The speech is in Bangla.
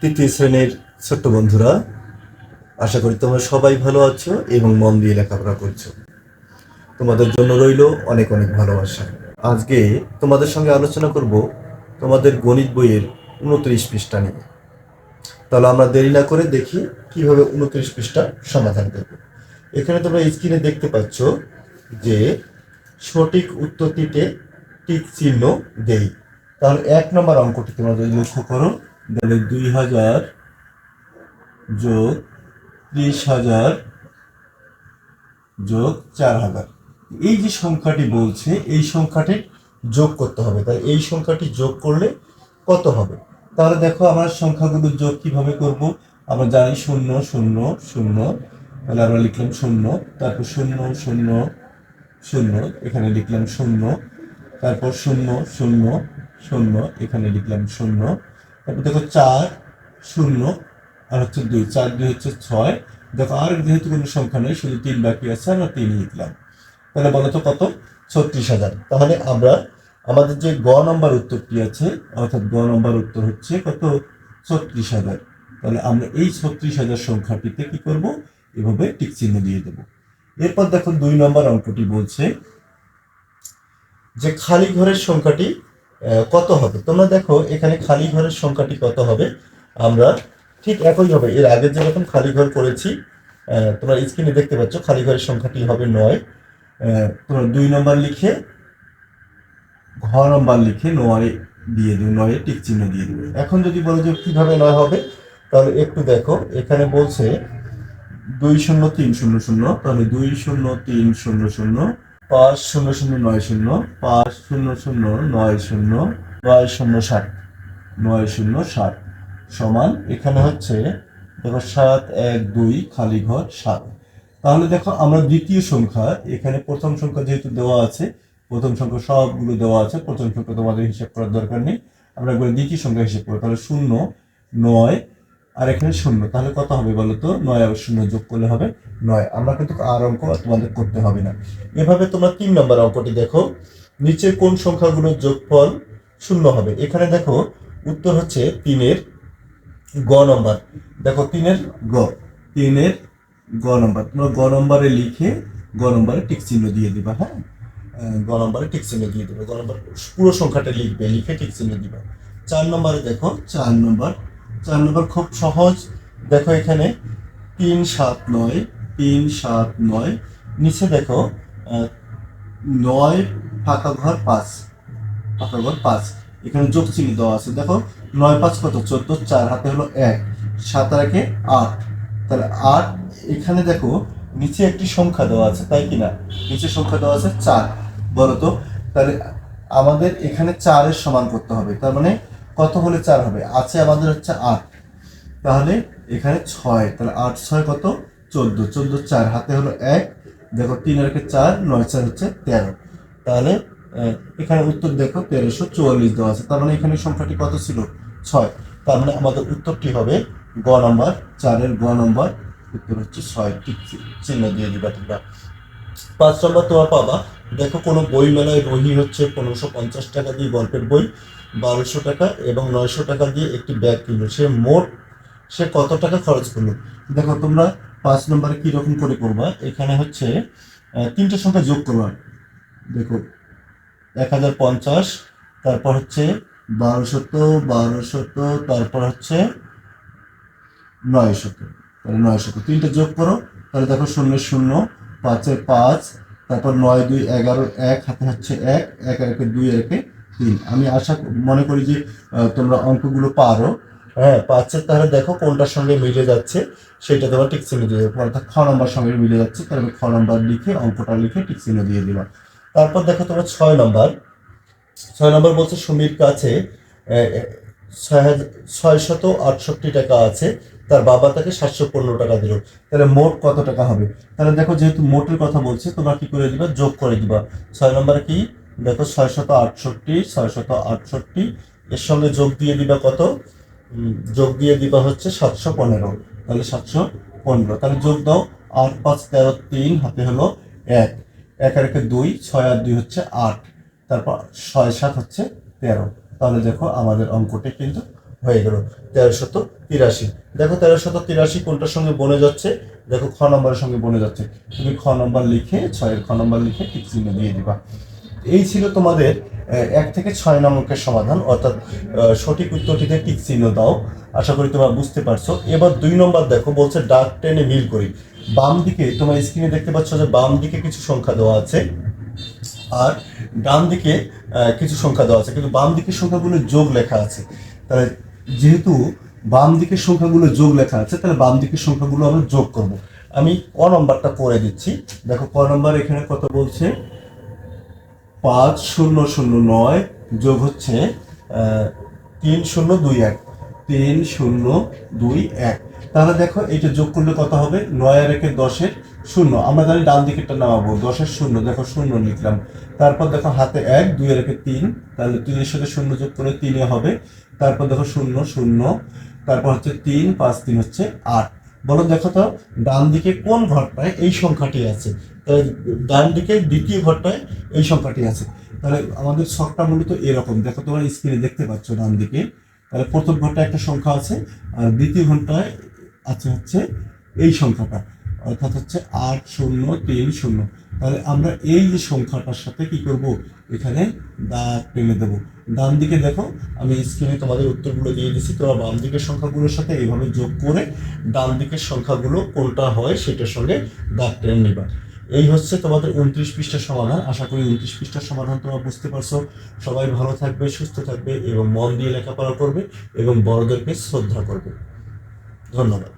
তৃতীয় শ্রেণির ছোট্ট বন্ধুরা, আশা করি তোমরা সবাই ভালো আছো এবং মন দিয়ে লেখাপড়া করছ। তোমাদের জন্য রইল অনেক অনেক ভালোবাসা। আজকে তোমাদের সঙ্গে আলোচনা করব তোমাদের গণিত বইয়ের উনত্রিশ পৃষ্ঠা নিয়ে। তাহলে আমরা দেরি না করে দেখি কীভাবে উনত্রিশ পৃষ্ঠা সমাধান করব। এখানে তোমরা স্ক্রিনে দেখতে পাচ্ছ যে সঠিক উত্তরটিতে টিক চিহ্ন দেই। তাহলে এক নম্বর অঙ্কটি তোমরা যদি লক্ষ্য করো তাহলে দুই হাজার যোগ ত্রিশ হাজার যোগ চার হাজার। এই যে সংখ্যাটি বলছে, এই সংখ্যাটি যোগ করতে হবে। তাহলে এই সংখ্যাটি যোগ করলে কত হবে? তাহলে দেখো আমরা সংখ্যাগুলো যোগ কীভাবে করব? আমরা জানি শূন্য শূন্য শূন্য। তাহলে আমরা লিখলাম শূন্য, তারপর শূন্য শূন্য শূন্য, এখানে লিখলাম শূন্য। তারপর শূন্য শূন্য শূন্য, এখানে লিখলাম শূন্য। তারপর দেখো চার, শূন্য, আর হচ্ছে দুই। চার দুই হচ্ছে ছয়। দেখো, আর যেহেতু কোনো সংখ্যা নেই, শুধু তিন বাকি আছে, আমরা তিন লিখলাম। তাহলে বলো তো কত? ছত্রিশ হাজার। তাহলে আমরা আমাদের যে গ নম্বর উত্তরটি আছে, অর্থাৎ গ নম্বর উত্তর হচ্ছে কত? ছত্রিশ হাজার। তাহলে আমরা এই ছত্রিশ হাজার সংখ্যাটিতে কি করব? এভাবে টিক চিহ্ন দিয়ে দেব। এরপর দেখো দুই নম্বর অঙ্কটি বলছে যে খালি ঘরের সংখ্যাটি কত হবে? তোমরা দেখো, এখানে খালি ঘরের সংখ্যাটি কত হবে? আমরা ঠিক একই হবে। এর আগে যেরকম খালি ঘর করেছি তোমরা স্ক্রিনে দেখতে পাচ্ছ, খালি ঘরের সংখ্যাটি হবে নয়। তোমরা দুই নম্বর লিখে, ঘ নম্বর লিখে নয় দিয়ে দেবে, নয়ে টিক চিহ্ন দিয়ে দেবে। এখন যদি বলো যে কীভাবে নয় হবে, তাহলে একটু দেখো, এখানে বলছে দুই শূন্য তিন শূন্য শূন্য, তাহলে দুই শূন্য তিন শূন্য শূন্য পাঁচ শূন্য শূন্য নয় শূন্য, পাঁচ শূন্য শূন্য নয় শূন্য নয় শূন্য ষাট, নয় শূন্য ষাট সমান এখানে হচ্ছে দেখো সাত, এক, দুই, খালি ঘর, সাত। তাহলে দেখো আমরা দ্বিতীয় সংখ্যা, এখানে প্রথম সংখ্যা যেহেতু দেওয়া আছে, প্রথম সংখ্যা সবগুলো দেওয়া আছে, প্রথম সংখ্যা তোমাদের হিসাব করার দরকার নেই। আমরা দ্বিতীয় সংখ্যা হিসাব করব তাহলে শূন্য, নয় আর এখানে শূন্য। তাহলে কত হবে বলো তো? নয় আর শূন্য যোগ করলে হবে নয়। আমরা কিন্তু আর অঙ্ক তোমাদের করতে হবে না। এভাবে তোমরা তিন নম্বর অঙ্কটি দেখো। নিচে কোন সংখ্যাগুলোর যোগফল শূন্য হবে? এখানে দেখো, উত্তর হচ্ছে তিনের গ নম্বর। দেখো, তিনের গ তিনের গ নম্বর। তোমরা গ নম্বরে লিখে গ নম্বরে টিক চিহ্ন দিয়ে দিবা হ্যাঁ? গ নম্বরে টিক চিহ্ন দিয়ে দিবে। গ নম্বর পুরো সংখ্যাটা লিখবে, লিখে টিক চিহ্ন দিবা। চার নম্বরে দেখো, চার নম্বর চার নম্বর, খুব সহজ। দেখো এখানে তিন সাত নয়, তিন সাত নয়। নিচে দেখো নয় ফাঁকা ঘর পাঁচ ফাঁকা ঘর পাঁচ। এখানে যোগ চিহ্ন দেওয়া আছে। দেখো, নয় পাঁচ কত? চোদ্দ, চার। হাতে হলো এক। সাত আর একে আট। তাহলে আট, এখানে দেখো, নিচে একটি সংখ্যা দেওয়া আছে, তাই কি না? নিচে সংখ্যা দেওয়া আছে চার। বলতো তাহলে আমাদের এখানে চারের সমান করতে হবে। তার মানে কত হলে চার হবে? আছে আমাদের হচ্ছে আট। তাহলে এখানে ছয়। তাহলে আট, ছয় কত? চোদ্দ। চোদ্দ, চার। হাতে হলো এক। দেখো তিন আর একে চার, নয়, চার হচ্ছে তেরো। তাহলে এখানে উত্তর দেখো, তেরোশো চুয়াল্লিশ দেওয়া আছে। তার মানে এখানে সংখ্যাটি কত ছিল? ছয়। তার মানে আমাদের উত্তরটি হবে গ নম্বর, চারের গ নম্বর। উত্তর হচ্ছে ছয়। ঠিক চিহ্ন দিয়ে দিবা তোমরা। পাঁচ নম্বর তোমার পাবা। দেখো, কোনো বই মেলায় রহি হচ্ছে পনেরোশো পঞ্চাশ টাকা দিয়ে গল্পের বই, বারোশো টাকা এবং নয়শো টাকা দিয়ে একটি ব্যাগ কিনলো সে মোট, সে কত টাকা খরচ করল? দেখো, তোমরা পাঁচ নম্বরে কীরকম করে করবা এখানে হচ্ছে তিনটে সংখ্যা যোগ করবা। দেখো, এক হাজার পঞ্চাশ, তারপর হচ্ছে বারোশত বারোশত, তারপর হচ্ছে নয়শত। তাহলে নয়শত। তিনটে যোগ করো, তাহলে দেখো শূন্য শূন্য, পাঁচে পাঁচ তারপর নয়, দুই, এগারো, এক, হাতে হচ্ছে এক এক, একে দুই, একে তিন। আমি আশা মনে করি যে তোমরা অঙ্কগুলো পারো। হ্যাঁ পাঁচের তাহলে দেখো কোনটার সঙ্গে মিলে যাচ্ছে। সেটা তোমার টিক চিহ্ন দিয়ে দেবো। অর্থাৎ খ নম্বর সঙ্গে মিলে যাচ্ছে। তাহলে আমি খ নম্বর লিখে, অঙ্কটা লিখে টিক চিহ্ন দিয়ে দিলাম। তারপর দেখো তোমার ছয় নম্বর। ছয় নম্বর বলছে সুমির কাছে ছয় শত আটষট্টি টাকা আছে। তার বাবা তাকে সাতশো পনেরো টাকা দিল। তাহলে মোট কত টাকা হবে? তাহলে দেখো যেহেতু মোটের কথা বলছে, তোমরা কি করে দিবা? যোগ করে দিবা। ছয় নম্বরে কি? দেখো ছয় শত আটষট্টি ছয় শত আটষট্টি, এর সঙ্গে যোগ দিয়ে দিবা কত? যোগ দিয়ে দিবা হচ্ছে সাতশো পনেরো। তাহলে সাতশো পনেরো। তাহলে যোগ দাও আট পাঁচ তেরো তিন, হাতে হলো এক। এক আর একে দুই, ছয় আর দুই হচ্ছে আট। তারপর ছয় সাত হচ্ছে তেরো। তাহলে দেখো আমাদের অঙ্কটি কিন্তু হয়ে গেল। তেরোশত তিরাশি। দেখো তেরোশত তিরাশি কোনটার সঙ্গে বনে যাচ্ছে? দেখো খ নম্বরের সঙ্গে বনে যাচ্ছে। তুমি খ নম্বর লিখে, ছয়ের খ নম্বর লিখে টিক চিহ্ন দিয়ে দিবা। এই ছিল তোমাদের এক থেকে ছয় নম্বরের সমাধান। অর্থাৎ সঠিক উত্তরটিতে টিক চিহ্ন দাও। আশা করি তোমরা বুঝতে পারছ। এবার দুই নম্বর দেখো, বলছে ডাক টেনে মিল করি। বাম দিকে তোমার স্ক্রিনে দেখতে পাচ্ছ যে বাম দিকে কিছু সংখ্যা দেওয়া আছে, আর ডান দিকে কিছু সংখ্যা দেওয়া আছে। কিন্তু বাম দিকের সংখ্যাগুলো যোগ লেখা আছে। তাহলে যেহেতু বাম দিকের সংখ্যাগুলো যোগ লেখা আছে, তাহলে বাম দিকের সংখ্যাগুলো আমরা যোগ করব। আমি ক নম্বরটা করে দিচ্ছি। দেখো, ক নম্বর এখানে কত বলছে? পাঁচ শূন্য শূন্য নয় যোগ হচ্ছে তিন শূন্য দুই এক। তিন শূন্য দুই এক। তাহলে দেখো এইটা যোগ করলে কত হবে? নয় আর একে দশের শূন্য। আমরা জানি ডান দিকেরটা নামাবো, দশের শূন্য। দেখো, শূন্য লিখলাম। তারপর দেখো, হাতে এক, দুই আর একে তিন। তাহলে তিনের সাথে শূন্য যোগ করে তিনে হবে। তারপর দেখো, শূন্য শূন্য। তারপর হচ্ছে তিন, পাঁচ, তিন হচ্ছে আট। বলো দেখো তো, ডান দিকে কোন ঘরটায় এই সংখ্যাটি আছে? তাহলে ডান দিকে দ্বিতীয় ঘরটায় এই সংখ্যাটি আছে। তাহলে আমাদের ছকটা মূলত এরকম। দেখো, তোমার স্ক্রিনে দেখতে পাচ্ছ ডান দিকে। তাহলে প্রথম ঘরটায় একটা সংখ্যা আছে, আর দ্বিতীয় ঘরটায় আছে হচ্ছে এই সংখ্যাটা, অর্থাৎ হচ্ছে আট শূন্য তিন শূন্য। তাহলে আমরা এই যে সংখ্যাটার সাথে কি করব? এখানে দাগ টেনে দেবো। ডান দিকে দেখো, আমি স্ক্রিনে তোমাদের উত্তরগুলো দিয়ে দিচ্ছি তোমরা বাম দিকের সংখ্যাগুলোর সাথে এইভাবে যোগ করে ডান দিকের সংখ্যাগুলো কোনটা হয় সেটার সঙ্গে দাগ টেনে নেবা। এই হচ্ছে তোমাদের উনত্রিশ পৃষ্ঠার সমাধান। আশা করি উনত্রিশ পৃষ্ঠার সমাধান তোমরা বুঝতে পারছ। সবাই ভালো থাকবে, সুস্থ থাকবে এবং মন দিয়ে লেখাপড়া করবে এবং বড়দেরকে শ্রদ্ধা করবে। ধন্যবাদ।